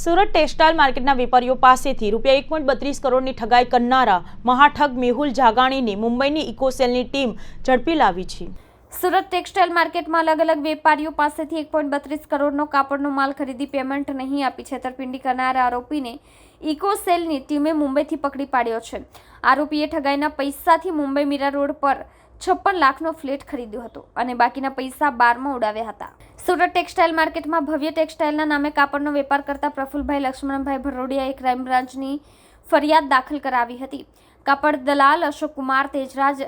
Surat textile માર્કેટના વેપારીઓ પાસેથી રૂપિયા એક પોઈન્ટ બત્રીસ કરોડની ઠગાઈ કરનારા મહાઠગ મેહુલ જાગાણીને મુંબઈની ઇકોસેલની ટીમ ઝડપી લાવી છે. સુરત ટેક્સટાઇલ માર્કેટમાં અલગ અલગ વેપારીઓ પાસેથી એક પોઈન્ટ બત્રીસ કરોડનો કાપડનો માલ ખરીદી પેમેન્ટ નહીં આપી છેતરપિંડી કરનારા આરોપીને ઇકોસેલની ટીમે મુંબઈથી પકડી પાડ્યો છે. આરોપીએ ઠગાઈના પૈસાથી મુંબઈ મીરા રોડ પર છપ્પન લાખનો ફ્લેટ ખરીદ્યો હતો અને બાકીના પૈસા બારમાં ઉડાવ્યા હતા. સુરત ટેક્સટાઇલ માર્કેટમાં ભવ્ય ટેક્સટાઇલના નામે કાપડનો વેપાર કરતા પ્રફુલભાઈ લક્ષ્મણભાઈ ભરોડિયાએ ક્રાઇમ બ્રાન્ચની ફરિયાદ દાખલ કરાવી હતી. કાપડ દલાલ અશોક કુમાર, તેજરાજ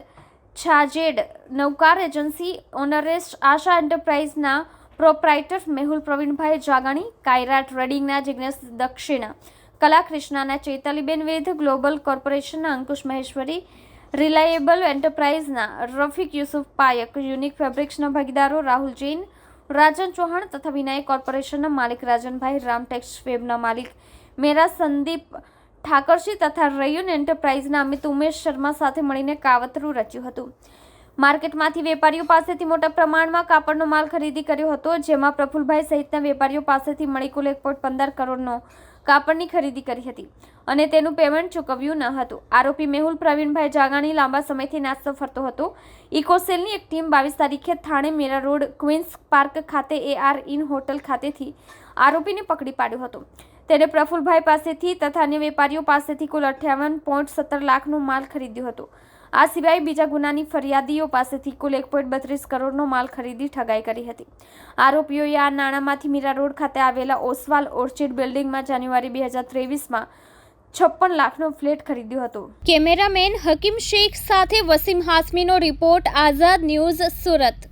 છાજેડ, નૌકાર એજન્સી ઓનરેસ આશા એન્ટરપ્રાઇઝના પ્રોપ્રાઇટર મેહુલ પ્રવીણભાઈ જાગાણી કાયરા ટ્રેડિંગના જિગ્નેશ દક્ષિણા, કલાકૃષ્ણના ચૈતાલીબેન વેદ ગ્લોબલ કોર્પોરેશનના અંકુશ મહેશ્વરી, રિલાયેબલ એન્ટરપ્રાઇઝના રફીક યુસુફ પાયક, યુનિક ફેબ્રિક્સના ભાગીદારો રાહુલ જૈન રાજન ચૌહાણ તથા વિનાયક કોર્પોરેશનના માલિક રાજનભાઈ રામટેક્સ વેબના માલિક મેરા સંદીપ ઠાકરજી તથા રયુન એન્ટરપ્રાઇઝના અમિત ઉમેશ શર્મા સાથે મળીને કાવતરું રચ્યું હતું. માર્કેટમાંથી વેપારીઓ પાસેથી મોટા પ્રમાણમાં કાપડનો માલ ખરીદી કર્યો હતો, જેમાં પ્રફુલભાઈ સહિતના વેપારીઓ પાસેથી મળી કુલ એક પોઈન્ટ પંદર કરોડનો કાપડની ખરીદી કરી હતી અને તેનું પેમેન્ટ ચૂકવ્યું ન હતું. આરોપી મેહુલ પ્રવીણભાઈ જાગાણી લાંબા સમયથી નાસ્તો ફરતો હતો. ઇકોસેલની એક ટીમ બાવીસ તારીખે Thane Mira road, Queens park ખાતે એઆર ઇન હોટલ ખાતેથી આરોપીને પકડી પાડ્યો હતો. તેને પ્રફુલભાઈ પાસેથી તથા અન્ય વેપારીઓ પાસેથી કુલ અઠ્યાવન પોઈન્ટ સત્તર લાખનો માલ ખરીદ્યો હતો. આ સિવાય બીજા ગુનાની ફરિયાદીઓ પાસેથી કુલ એક પોઈન્ટ બત્રીસ કરોડનો માલ ખરીદી ઠગાઈ કરી હતી. આરોપીઓએ આ નાણાંમાંથી મીરા રોડ ખાતે આવેલા ઓસવાલ ઓર્ચિડ બિલ્ડિંગમાં જાન્યુઆરી બે હજાર ત્રેવીસમાં છપ્પન લાખનો ફ્લેટ ખરીદ્યો હતો. કેમેરામેન હકીમ શેખ સાથે વસીમ હાસમીનો રિપોર્ટ, આઝાદ ન્યૂઝ સુરત.